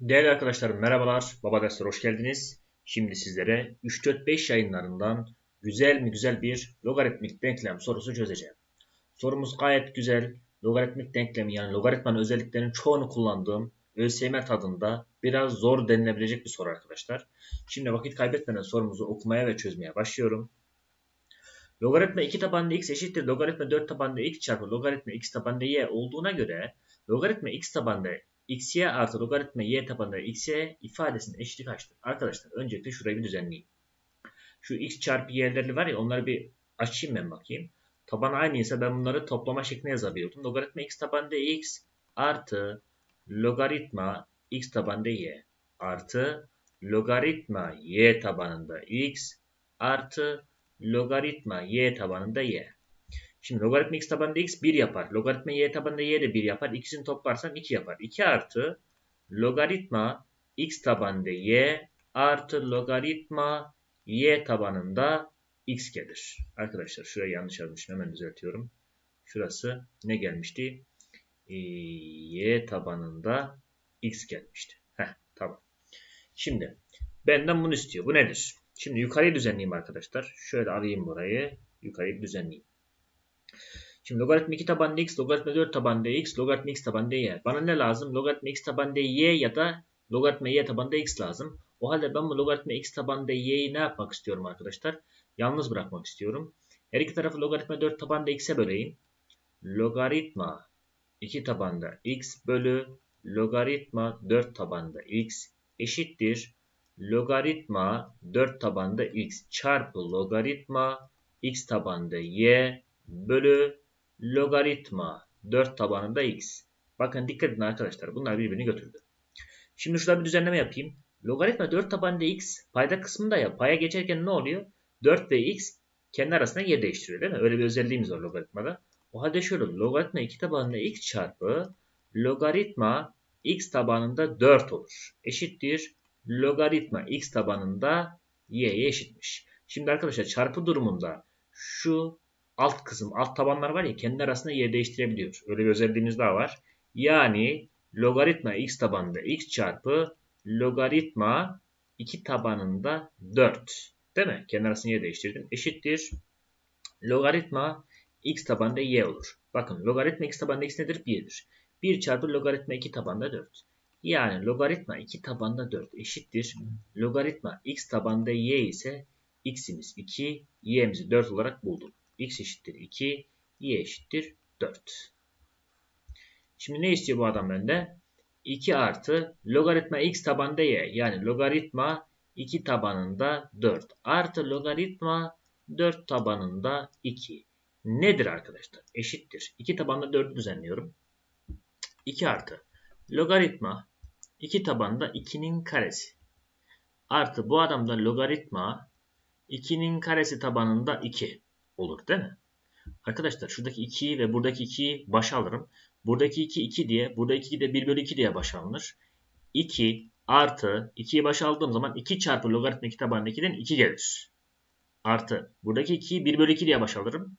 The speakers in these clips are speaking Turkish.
Değerli arkadaşlarım merhabalar. Baba Dersler hoş geldiniz. Şimdi sizlere 3-4-5 yayınlarından güzel mi güzel bir logaritmik denklem sorusu çözeceğim. Sorumuz gayet güzel. Logaritmik denklemi yani logaritmanın özelliklerinin çoğunu kullandığım ÖSYM tadında biraz zor denilebilecek bir soru arkadaşlar. Şimdi vakit kaybetmeden sorumuzu okumaya ve çözmeye başlıyorum. Logaritma 2 tabanlı x eşittir logaritma 4 tabanlı x çarpı logaritma x tabanlı y olduğuna göre logaritma x tabanlı xy artı logaritma y tabanında xy ifadesinin eşitlik kaçtır? Arkadaşlar öncelikle şurayı bir düzenleyeyim. Şu x çarpı y'leri var ya onları bir açayım ben bakayım. Taban aynıysa ben bunları toplama şeklinde yazabiliyordum. Logaritma x tabanında x artı logaritma x tabanında y artı logaritma y tabanında x artı logaritma y tabanında y. Şimdi logaritma x tabanında x 1 yapar. Logaritma y tabanında y de 1 yapar. İkisini toplarsam 2 yapar. 2 artı logaritma x tabanında y artı logaritma y tabanında x gelir. Arkadaşlar şurayı yanlış yazmışım. Hemen düzeltiyorum. Şurası ne gelmişti? Ee, y tabanında x gelmişti. Heh, tamam. Şimdi benden bunu istiyor. Bu nedir? Şimdi yukarıyı düzenleyeyim arkadaşlar. Şöyle alayım burayı. Yukarıyı düzenleyeyim. Şimdi logaritma 2 tabanlı x, logaritma 4 tabanlı x, logaritma x tabanlı y. Bana ne lazım? Logaritma x tabanlı y ya da logaritma y tabanlı x lazım. O halde ben bu logaritma x tabanlı y'yi ne yapmak istiyorum arkadaşlar? Yalnız bırakmak istiyorum. Her iki tarafı logaritma 4 tabanlı x'e böleyim. Logaritma 2 tabanlı x bölü logaritma 4 tabanlı x eşittir. Logaritma 4 tabanlı x çarpı logaritma x tabanlı y bölü logaritma 4 tabanında x. Bakın dikkat edin arkadaşlar. Bunlar birbirini götürdü. Şimdi şurada bir düzenleme yapayım. Logaritma 4 tabanında x payda kısmında ya paya geçerken ne oluyor? 4 ve x kendi arasında yer değiştiriyor değil mi? Öyle bir özelliğimiz var logaritmada. O halde şöyle logaritma 2 tabanında x çarpı logaritma x tabanında 4 olur. Eşittir logaritma x tabanında y'ye eşitmiş. Şimdi arkadaşlar çarpı durumunda şu alt kısım, alt tabanlar var ya kendi arasında yer değiştirebiliyor. Öyle bir özelliğimiz daha var. Yani logaritma x tabanında x çarpı logaritma 2 tabanında 4. Değil mi? Kendi arasında yer değiştirdim. Eşittir. Logaritma x tabanında y olur. Bakın logaritma x tabanında x nedir? 1'dir. 1 çarpı logaritma 2 tabanında 4. Yani logaritma 2 tabanında 4 eşittir. Logaritma x tabanında y ise x'imiz 2, y'mizi 4 olarak bulduk x eşittir 2, y eşittir 4. Şimdi ne istiyor bu adam bende? 2 artı logaritma x tabanında y yani logaritma 2 tabanında 4 artı logaritma 4 tabanında 2 nedir arkadaşlar? Eşittir. 2 tabanında 4'ü düzenliyorum. 2 artı logaritma 2 tabanında 2'nin karesi artı bu adamda logaritma 2'nin karesi tabanında 2 olur değil mi? Arkadaşlar şuradaki 2'yi ve buradaki 2'yi başa alırım. Buradaki 2 2 diye, buradaki 2 de 1 bölü 2 diye başa alınır. 2 artı 2'yi başa aldığım zaman 2 çarpı logaritma 2 tabanında 2'den 2 gelir. Artı buradaki 2'yi 1 bölü 2 diye başa alırım.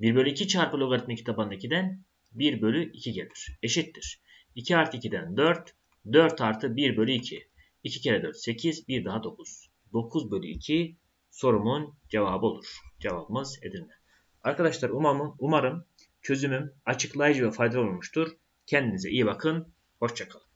1 bölü 2 çarpı logaritma 2 tabanında 2'den 1 bölü 2 gelir. Eşittir. 2 artı 2'den 4. 4 artı 1 bölü 2. 2 kere 4 8. 1 daha 9. 9 bölü 2 sorumun cevabı olur. Cevabımız Edirne. Arkadaşlar umarım, umarım çözümüm açıklayıcı ve faydalı olmuştur. Kendinize iyi bakın. Hoşçakalın.